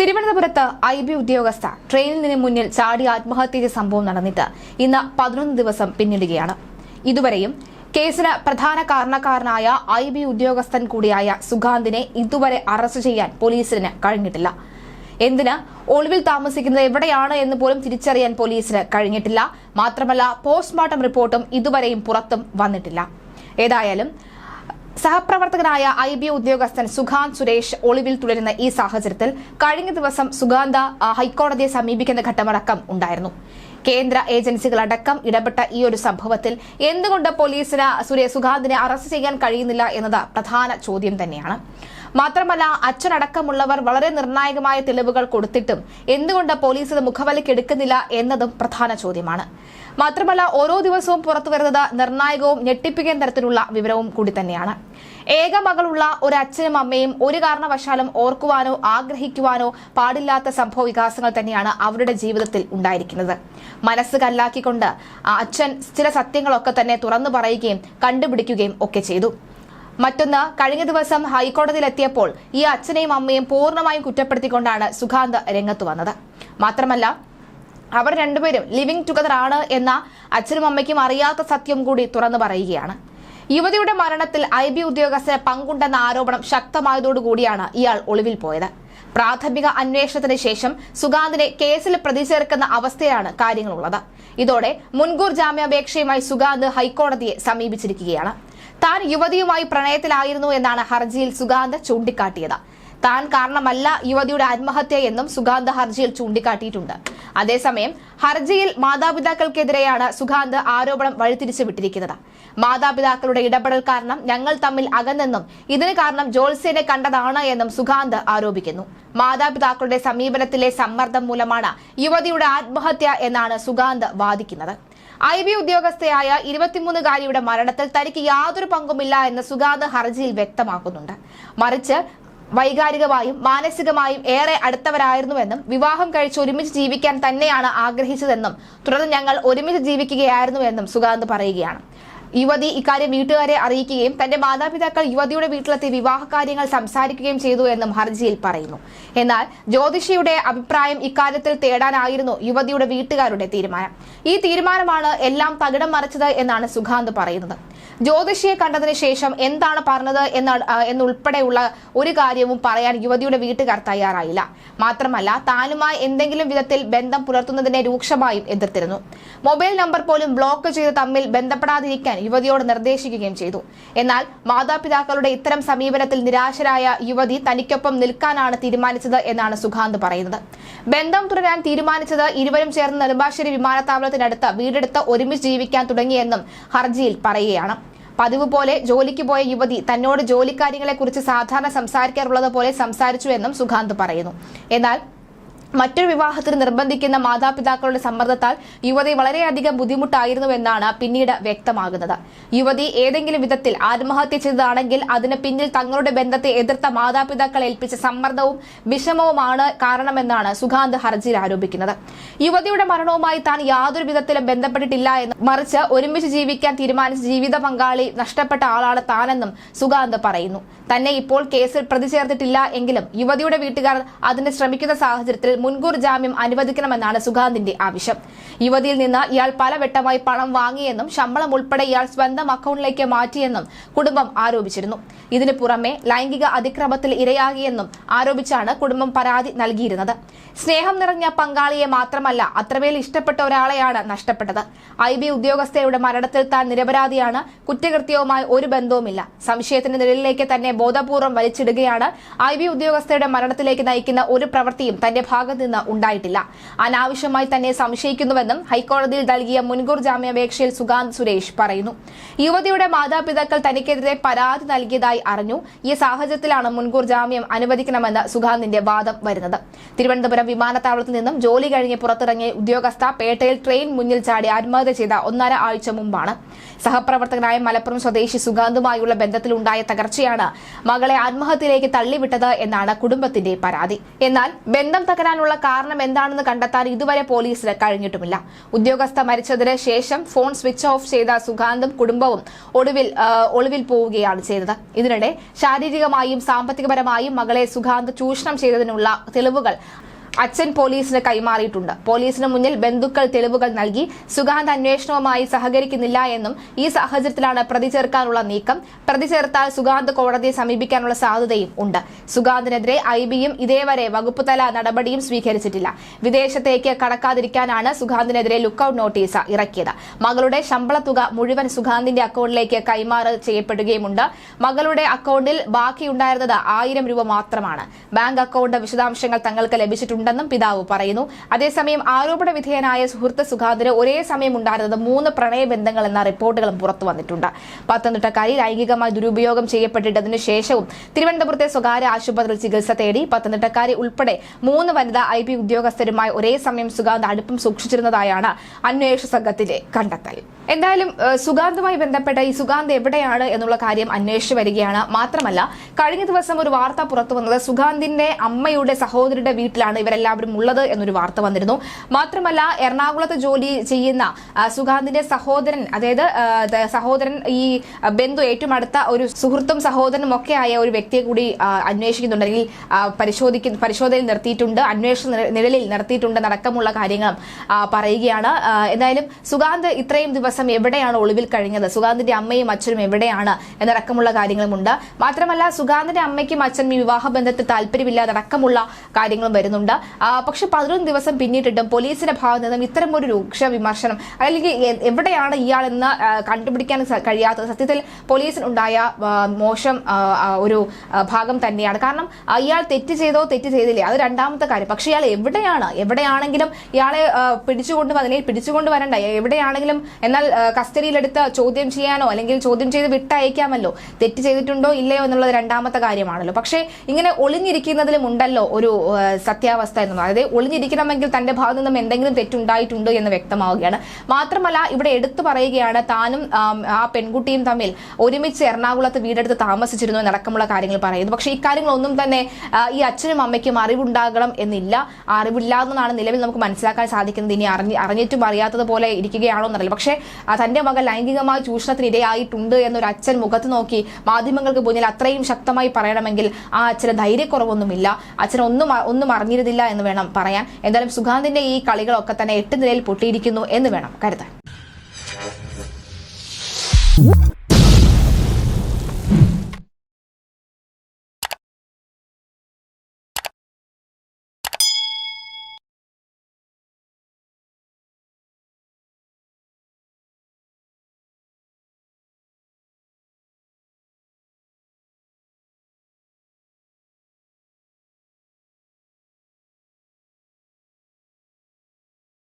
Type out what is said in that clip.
തിരുവനന്തപുരത്ത് I B ഉദ്യോഗസ്ഥ ട്രെയിനിന് മുന്നിൽ ചാടി ആത്മഹത്യ ചെയ്ത സംഭവം നടന്നിട്ട് ഇന്ന് പതിനൊന്ന് ദിവസം പിന്നിടുകയാണ്. ഇതുവരെയും കേസിന് പ്രധാന കാരണക്കാരനായ ഐ ബി ഉദ്യോഗസ്ഥൻ കൂടിയായ സുഗാന്തിനെ ഇതുവരെ അറസ്റ്റ് ചെയ്യാൻ പോലീസിന് കഴിഞ്ഞിട്ടില്ല. എന്തിന്? ഒളിവിൽ താമസിക്കുന്നത് എവിടെയാണ് എന്ന് പോലും തിരിച്ചറിയാൻ പോലീസിന് കഴിഞ്ഞിട്ടില്ല. മാത്രമല്ല പോസ്റ്റ്മോർട്ടം റിപ്പോർട്ടും ഇതുവരെയും പുറത്തും വന്നിട്ടില്ല. ഏതായാലും സഹപ്രവർത്തകനായ ഐ ബി ഉദ്യോഗസ്ഥൻ സുഖാന്ത് സുരേഷ് ഒളിവിൽ തുടരുന്ന ഈ സാഹചര്യത്തിൽ കഴിഞ്ഞ ദിവസം സുഗാന്ത ആ, ഹൈക്കോടതിയെ സമീപിക്കുന്ന ഘട്ടമടക്കം ഉണ്ടായിരുന്നു. കേന്ദ്ര ഏജൻസികളടക്കം ഇടപെട്ട ഈ ഒരു സംഭവത്തിൽ എന്തുകൊണ്ട് പോലീസിന് സുരേ സുഗാന്തിനെ അറസ്റ്റ് ചെയ്യാൻ കഴിയുന്നില്ല എന്നത് പ്രധാന ചോദ്യം തന്നെയാണ്. മാത്രമല്ല അച്ഛനടക്കമുള്ളവർ വളരെ നിർണായകമായ തെളിവുകൾ കൊടുത്തിട്ടും എന്തുകൊണ്ട് പോലീസ് ഇത് മുഖവലിക്കെടുക്കുന്നില്ല എന്നതും പ്രധാന ചോദ്യമാണ്. മാത്രമല്ല ഓരോ ദിവസവും പുറത്തു വരുന്നത് നിർണായകവും ഞെട്ടിപ്പിക്കുന്ന തരത്തിലുള്ള വിവരവും കൂടി തന്നെയാണ്. ഏക മകളുള്ള ഒരു അച്ഛനും അമ്മയും ഒരു കാരണവശാലും ഓർക്കുവാനോ ആഗ്രഹിക്കുവാനോ പാടില്ലാത്ത സംഭവ വികാസങ്ങൾ തന്നെയാണ് അവരുടെ ജീവിതത്തിൽ ഉണ്ടായിരിക്കുന്നത്. മനസ്സ് കല്ലാക്കിക്കൊണ്ട് അച്ഛൻ ചില സത്യങ്ങളൊക്കെ തന്നെ തുറന്നു പറയുകയും കണ്ടുപിടിക്കുകയും ഒക്കെ ചെയ്തു. മറ്റൊന്ന് കഴിഞ്ഞ ദിവസം ഹൈക്കോടതിയിലെത്തിയപ്പോൾ ഈ അച്ഛനെയും അമ്മയും പൂർണമായും കുറ്റപ്പെടുത്തിക്കൊണ്ടാണ് സുഖാന്ത് രംഗത്ത് വന്നത്. മാത്രമല്ല അവർ രണ്ടുപേരും ലിവിംഗ് ടുഗദർ ആണ് എന്ന അച്ഛനും അമ്മയ്ക്കും അറിയാത്ത സത്യം കൂടി തുറന്നു പറയുകയാണ്. യുവതിയുടെ മരണത്തിൽ ഐ ബി ഉദ്യോഗസ്ഥന് പങ്കുണ്ടെന്ന ആരോപണം ശക്തമായതോടുകൂടിയാണ് ഇയാൾ ഒളിവിൽ പോയത്. പ്രാഥമിക അന്വേഷണത്തിന് ശേഷം സുഗാന്തിനെ കേസിൽ പ്രതി ചേർക്കുന്ന അവസ്ഥയാണ് കാര്യങ്ങളുള്ളത്. ഇതോടെ മുൻകൂർ ജാമ്യാപേക്ഷയുമായി സുഗാന്ത് ഹൈക്കോടതിയെ സമീപിച്ചിരിക്കുകയാണ്. താൻ യുവതിയുമായി പ്രണയത്തിലായിരുന്നു എന്നാണ് ഹർജിയിൽ സുഗാന്ത ചൂണ്ടിക്കാട്ടിയത്. താൻ കാരണമല്ല യുവതിയുടെ ആത്മഹത്യ എന്നും സുഗാന്ത് ഹർജിയിൽ ചൂണ്ടിക്കാട്ടിയിട്ടുണ്ട്. അതേസമയം ഹർജിയിൽ മാതാപിതാക്കൾക്കെതിരെയാണ് സുഗാന്ത് ആരോപണം വഴിതിരിച്ചു വിട്ടിരിക്കുന്നത്. മാതാപിതാക്കളുടെ ഇടപെടൽ കാരണം ഞങ്ങൾ തമ്മിൽ അകന്നെന്നും ഇതിന് കാരണം ജോത്സ്യനെ കണ്ടതാണ് എന്നും സുഗാന്ത് ആരോപിക്കുന്നു. മാതാപിതാക്കളുടെ സമീപനത്തിലെ സമ്മർദ്ദം മൂലമാണ് യുവതിയുടെ ആത്മഹത്യ എന്നാണ് സുഗാന്ത് വാദിക്കുന്നത്. ഐ ബി ഉദ്യോഗസ്ഥയായ ഇരുപത്തിമൂന്നുകാരിയുടെ മരണത്തിൽ തനിക്ക് യാതൊരു പങ്കുമില്ല എന്ന് സുഗാന്ത് ഹർജിയിൽ വ്യക്തമാക്കുന്നുണ്ട്. മറിച്ച് വൈകാരികമായും മാനസികമായും ഏറെ അടുത്തവരായിരുന്നുവെന്നും വിവാഹം കഴിച്ച് ഒരുമിച്ച് ജീവിക്കാൻ തന്നെയാണ് ആഗ്രഹിച്ചതെന്നും തുടർന്ന് ഞങ്ങൾ ഒരുമിച്ച് ജീവിക്കുകയായിരുന്നുവെന്നും സുഗാന്ത് പറയുകയാണ്. യുവതി ഇക്കാര്യം വീട്ടുകാരെ അറിയിക്കുകയും തന്റെ മാതാപിതാക്കൾ യുവതിയുടെ വീട്ടിലെത്തി വിവാഹ കാര്യങ്ങൾ സംസാരിക്കുകയും ചെയ്തു എന്നും ഹർജിയിൽ പറയുന്നു. എന്നാൽ ജ്യോതിഷിയുടെ അഭിപ്രായം ഇക്കാര്യത്തിൽ തേടാനായിരുന്നു യുവതിയുടെ വീട്ടുകാരുടെ തീരുമാനം. ഈ തീരുമാനമാണ് എല്ലാം തകിടം മറിച്ചത് എന്നാണ് സുഖാന്ത് പറയുന്നത്. ജ്യോതിഷിയെ കണ്ടതിന് ശേഷം എന്താണ് പറഞ്ഞത് എന്ന എന്നുൾപ്പെടെയുള്ള ഒരു കാര്യവും പറയാൻ യുവതിയുടെ വീട്ടുകാർ തയ്യാറായില്ല. മാത്രമല്ല താനുമായി എന്തെങ്കിലും വിധത്തിൽ ബന്ധം പുലർത്തുന്നതിനെ രൂക്ഷമായും എതിർത്തിരുന്നു. മൊബൈൽ നമ്പർ പോലും ബ്ലോക്ക് ചെയ്ത് തമ്മിൽ ബന്ധപ്പെടാതിരിക്കാൻ യുവതിയോട് നിർദ്ദേശിക്കുകയും ചെയ്തു. എന്നാൽ മാതാപിതാക്കളുടെ ഇത്തരം സമീപനത്തിൽ നിരാശരായ യുവതി തനിക്കൊപ്പം നിൽക്കാനാണ് തീരുമാനിച്ചത് എന്നാണ് സുഖാന്ത് പറയുന്നത്. ബന്ധം തുടരാൻ തീരുമാനിച്ചത് ഇരുവരും ചേർന്ന് നെടുമ്പാശ്ശേരി വിമാനത്താവളത്തിനടുത്ത് വീടെടുത്ത് ഒരുമിച്ച് ജീവിക്കാൻ തുടങ്ങിയെന്നും ഹർജിയിൽ പറയുകയാണ്. പതിവ് പോലെ ജോലിക്ക് പോയ യുവതി തന്നോട് ജോലിക്കാര്യങ്ങളെക്കുറിച്ച് സാധാരണ സംസാരിക്കാറുള്ളത് പോലെ സംസാരിച്ചു എന്നും സുഖാന്ത് പറയുന്നു. എന്നാൽ മറ്റൊരു വിവാഹത്തിന് നിർബന്ധിക്കുന്ന മാതാപിതാക്കളുടെ സമ്മർദ്ദത്താൽ യുവതി വളരെയധികം ബുദ്ധിമുട്ടായിരുന്നുവെന്നാണ് പിന്നീട് വ്യക്തമാകുന്നത്. യുവതി ഏതെങ്കിലും വിധത്തിൽ ആത്മഹത്യ ചെയ്തതാണെങ്കിൽ അതിന് പിന്നിൽ തങ്ങളുടെ ബന്ധത്തെ എതിർത്ത മാതാപിതാക്കൾ ഏൽപ്പിച്ച സമ്മർദ്ദവും വിഷമവുമാണ് കാരണമെന്നാണ് സുഗാന്ത് ഹർജിയിൽ ആരോപിക്കുന്നത്. യുവതിയുടെ മരണവുമായി താൻ യാതൊരു വിധത്തിലും ബന്ധപ്പെട്ടിട്ടില്ല എന്ന് മറിച്ച് ഒരുമിച്ച് ജീവിക്കാൻ തീരുമാനിച്ച ജീവിത പങ്കാളി നഷ്ടപ്പെട്ട ആളാണ് താനെന്നും സുഗാന്ത് പറയുന്നു. തന്നെ ഇപ്പോൾ കേസിൽ പ്രതി ചേർത്തിട്ടില്ല എങ്കിലും യുവതിയുടെ വീട്ടുകാർ അതിന് ശ്രമിക്കുന്ന സാഹചര്യത്തിൽ മുൻകൂർ ജാമ്യം അനുവദിക്കണമെന്നാണ് സുഗാന്തിന്റെ ആവശ്യം. യുവതിയിൽ നിന്ന് ഇയാൾ പലവട്ടമായി പണം വാങ്ങിയെന്നും ശമ്പളം ഉൾപ്പെടെ ഇയാൾ സ്വന്തം അക്കൌണ്ടിലേക്ക് മാറ്റിയെന്നും കുടുംബം ആരോപിച്ചിരുന്നു. ഇതിനു പുറമെ ലൈംഗിക അതിക്രമത്തിൽ ഇരയാകിയെന്നും ആരോപിച്ചാണ് കുടുംബം പരാതി നൽകിയിരുന്നത്. സ്നേഹം നിറഞ്ഞ പങ്കാളിയെ മാത്രമല്ല അത്രമേൽ ഇഷ്ടപ്പെട്ട ഒരാളെയാണ് നഷ്ടപ്പെട്ടത്. ഐ ബി ഉദ്യോഗസ്ഥയുടെ മരണത്തിൽ താൻ നിരപരാധിയാണ് കുറ്റകൃത്യവുമായി ഒരു ബന്ധവുമില്ല. സംശയത്തിന്റെ നിഴലിലേക്ക് തന്നെ ബോധപൂർവം വലിച്ചിടുകയാണ് ഐ ബി ഉദ്യോഗസ്ഥയുടെ മരണത്തിലേക്ക് നയിക്കുന്ന ഒരു പ്രവൃത്തിയും തന്റെ ഭാഗത്ത് നിന്ന് ഉണ്ടായിട്ടില്ല. അനാവശ്യമായി തന്നെ സംശയിക്കുന്നുവെന്നും ഹൈക്കോടതിയിൽ നൽകിയ മുൻകൂർ ജാമ്യാപേക്ഷയിൽ സുഗാന്ത് സുരേഷ് പറയുന്നു. യുവതിയുടെ മാതാപിതാക്കൾ തനിക്കെതിരെ പരാതി നൽകിയതായി അറിഞ്ഞു. ഈ സാഹചര്യത്തിലാണ് മുൻകൂർ ജാമ്യം അനുവദിക്കണമെന്ന് സുഗാന്തിന്റെ വാദം വരുന്നത്. തിരുവനന്തപുരം വിമാനത്താവളത്തിൽ നിന്നും ജോലി കഴിഞ്ഞ് പുറത്തിറങ്ങിയ ഉദ്യോഗസ്ഥ പേട്ടയിൽ ട്രെയിൻ മുന്നിൽ ചാടി ആത്മഹത്യ ചെയ്ത ഒന്നര ആഴ്ച മുമ്പാണ്. സഹപ്രവർത്തകനായ മലപ്പുറം സ്വദേശി സുഗാന്തുമായുള്ള ബന്ധത്തിലുണ്ടായ തകർച്ചയാണ് മകളെ ആത്മഹത്യയിലേക്ക് തള്ളിവിട്ടത് എന്നാണ് കുടുംബത്തിന്റെ പരാതി. എന്നാൽ ബന്ധം തകരാൻ കൊല്ലാനുള്ള കാരണം എന്താണെന്ന് കണ്ടെത്താൻ ഇതുവരെ പോലീസിന് കഴിഞ്ഞിട്ടുമില്ല. ഉദ്യോഗസ്ഥ മരിച്ചതിന് ശേഷം ഫോൺ സ്വിച്ച് ഓഫ് ചെയ്ത സുഗാന്തും കുടുംബവും ഒടുവിൽ ഒളിവിൽ പോവുകയാണ് ചെയ്തത്. ഇതിനിടെ ശാരീരികമായും സാമ്പത്തികപരമായും മകളെ സുഗാന്ത് ചൂഷണം ചെയ്തതിനുള്ള തെളിവുകൾ അച്ഛൻ പോലീസിന് കൈമാറിയിട്ടുണ്ട്. പോലീസിന് മുന്നിൽ ബന്ധുക്കൾ തെളിവുകൾ നൽകി സുഗാന്ത് അന്വേഷണവുമായി സഹകരിക്കുന്നില്ല എന്നും ഈ സാഹചര്യത്തിലാണ് പ്രതി ചേർക്കാനുള്ള നീക്കം. പ്രതി ചേർത്താൽ സുഗാന്ത് കോടതിയെ സമീപിക്കാനുള്ള സാധ്യതയും ഉണ്ട്. സുഗാന്തിനെതിരെ ഐ ബിയും ഇതേവരെ വകുപ്പ് തല നടപടിയും സ്വീകരിച്ചിട്ടില്ല. വിദേശത്തേക്ക് കടക്കാതിരിക്കാനാണ് സുഗാന്തിനെതിരെ ലുക്കൌട്ട് നോട്ടീസ് ഇറക്കിയത്. മകളുടെ ശമ്പള തുക മുഴുവൻ സുഗാന്തിന്റെ അക്കൗണ്ടിലേക്ക് കൈമാറ് ചെയ്യപ്പെടുകയുമുണ്ട്. മകളുടെ അക്കൗണ്ടിൽ ബാക്കിയുണ്ടായിരുന്നത് ആയിരം രൂപ മാത്രമാണ്. ബാങ്ക് അക്കൗണ്ട് വിശദാംശങ്ങൾ തങ്ങൾക്ക് ലഭിച്ചിട്ടുണ്ടെന്നും പിതാവ് പറയുന്നു. അതേസമയം ആരോപണ വിധേയനായ സുഹൃത്ത് സുഖാന്തിന് ഒരേ സമയം ഉണ്ടായിരുന്നത് മൂന്ന് പ്രണയബന്ധങ്ങൾ എന്ന റിപ്പോർട്ടുകളും പുറത്തു വന്നിട്ടുണ്ട്. പത്തനംതിട്ടക്കാരി ലൈംഗികമായി ദുരുപയോഗം ചെയ്യപ്പെട്ടിട്ടതിനു ശേഷവും തിരുവനന്തപുരത്തെ സ്വകാര്യ ആശുപത്രിയിൽ ചികിത്സ തേടി പത്തനംതിട്ടക്കാരി ഉൾപ്പെടെ മൂന്ന് വനിതാ ഐ പി ഉദ്യോഗസ്ഥരുമായി ഒരേ സമയം സുഗാന്ത് അടുപ്പം സൂക്ഷിച്ചിരുന്നതായാണ് അന്വേഷണ സംഘത്തിലെ കണ്ടെത്തൽ. എന്തായാലും സുഖാന്തുമായി ബന്ധപ്പെട്ട ഈ സുഗാന്ത് എവിടെയാണ് എന്നുള്ള കാര്യം അന്വേഷിച്ചു വരികയാണ്. മാത്രമല്ല കഴിഞ്ഞ ദിവസം ഒരു വാർത്ത പുറത്തു വന്നത് സുഗാന്തിന്റെ അമ്മയുടെ സഹോദരിയുടെ വീട്ടിലാണ് ഇവരെല്ലാവരും ഉള്ളത് എന്നൊരു വാർത്ത വന്നിരുന്നു. മാത്രമല്ല എറണാകുളത്ത് ജോലി ചെയ്യുന്ന സുഗാന്തിന്റെ സഹോദരൻ അതായത് സഹോദരൻ ഈ ബന്ധു ഏറ്റവും അടുത്ത ഒരു സുഹൃത്തും സഹോദരനും ഒക്കെ ആയ ഒരു വ്യക്തിയെ കൂടി അന്വേഷിക്കുന്നുണ്ട്. അല്ലെങ്കിൽ പരിശോധിക്കുന്ന പരിശോധനയിൽ നിർത്തിയിട്ടുണ്ട് അന്വേഷണ നിഴലിൽ നിർത്തിയിട്ടുണ്ട് അടക്കമുള്ള കാര്യങ്ങൾ പറയുകയാണ്. എന്തായാലും സുഗാന്ത് ഇത്രയും ദിവസം എവിടെയാണ് ഒളിവിൽ കഴിഞ്ഞത്? സുഗാന്തിന്റെ അമ്മയും അച്ഛനും എവിടെയാണ് എന്നടക്കമുള്ള കാര്യങ്ങളുമുണ്ട്. മാത്രമല്ല സുഗാന്തിന്റെ അമ്മയ്ക്കും അച്ഛനും ഈ വിവാഹ ബന്ധത്തിൽ താല്പര്യമില്ലാതെ അടക്കമുള്ള കാര്യങ്ങളും വരുന്നുണ്ട്. പക്ഷെ പതിനൊന്ന് ദിവസം പിന്നിട്ടിട്ടും പോലീസിന്റെ ഭാഗത്ത് നിന്നും ഇത്തരം ഒരു രൂക്ഷ വിമർശനം അല്ലെങ്കിൽ എവിടെയാണ് ഇയാളെന്ന് കണ്ടുപിടിക്കാൻ കഴിയാത്തത് സത്യത്തിൽ പോലീസിന് ഉണ്ടായ മോശം ഒരു ഭാഗം തന്നെയാണ്. കാരണം ഇയാൾ തെറ്റ് ചെയ്തോ തെറ്റ് ചെയ്തില്ലേ? അത് രണ്ടാമത്തെ കാര്യം. പക്ഷെ ഇയാൾ എവിടെയാണ്? എവിടെയാണെങ്കിലും ഇയാളെ പിടിച്ചുകൊണ്ട് വ- പിടിച്ചുകൊണ്ട് വരണ്ട. എവിടെയാണെങ്കിലും എന്നാൽ കസ്റ്റഡിയിലെടുത്ത് ചോദ്യം ചെയ്യാനോ അല്ലെങ്കിൽ ചോദ്യം ചെയ്ത് വിട്ടയക്കാമല്ലോ. തെറ്റ് ചെയ്തിട്ടുണ്ടോ ഇല്ലയോ എന്നുള്ളത് രണ്ടാമത്തെ കാര്യമാണല്ലോ. പക്ഷേ ഇങ്ങനെ ഒളിഞ്ഞിരിക്കുന്നതിലും ഉണ്ടല്ലോ ഒരു ആ, സത്യാവസ്ഥ എന്നുള്ളത് അതായത് ഒളിഞ്ഞിരിക്കണമെങ്കിൽ തന്റെ ഭാഗത്ത് നിന്നും എന്തെങ്കിലും തെറ്റുണ്ടായിട്ടുണ്ട് എന്ന് വ്യക്തമാവുകയാണ്. മാത്രമല്ല ഇവിടെ എടുത്തു പറയുകയാണ് താനും ആ പെൺകുട്ടിയും തമ്മിൽ ഒരുമിച്ച് എറണാകുളത്ത് വീടെടുത്ത് താമസിച്ചിരുന്നു എന്നടക്കമുള്ള കാര്യങ്ങൾ പറയുന്നു. പക്ഷേ ഇക്കാര്യങ്ങളൊന്നും തന്നെ ഈ അച്ഛനും അമ്മയ്ക്കും അറിവുണ്ടാകണം എന്നില്ല. അറിവില്ലാതെന്നാണ് നിലവിൽ നമുക്ക് മനസ്സിലാക്കാൻ സാധിക്കുന്നത്. ഇനി അറിഞ്ഞ് അറിഞ്ഞിട്ടും അറിയാത്തതുപോലെ ഇരിക്കുകയാണോ എന്നറിയില്ല. പക്ഷേ തന്റെ മകൾ ലൈംഗികമായ ചൂഷണത്തിന് ഇരയായിട്ടുണ്ട് എന്നൊരു അച്ഛൻ മുഖത്ത് നോക്കി മാധ്യമങ്ങൾക്ക് മുന്നിൽ അത്രയും ശക്തമായി പറയണമെങ്കിൽ ആ അച്ഛന് ധൈര്യക്കുറവൊന്നുമില്ല. അച്ഛൻ ഒന്നും ഒന്നും അറിഞ്ഞിരുന്നില്ല. എന്ന് വേണം പറയാൻ. എന്തായാലും സുഗാന്തിന്റെ ഈ കളികളൊക്കെ തന്നെ എട്ട് നിലയിൽ പൊട്ടിയിരിക്കുന്നു എന്ന് വേണം കരുതാൻ.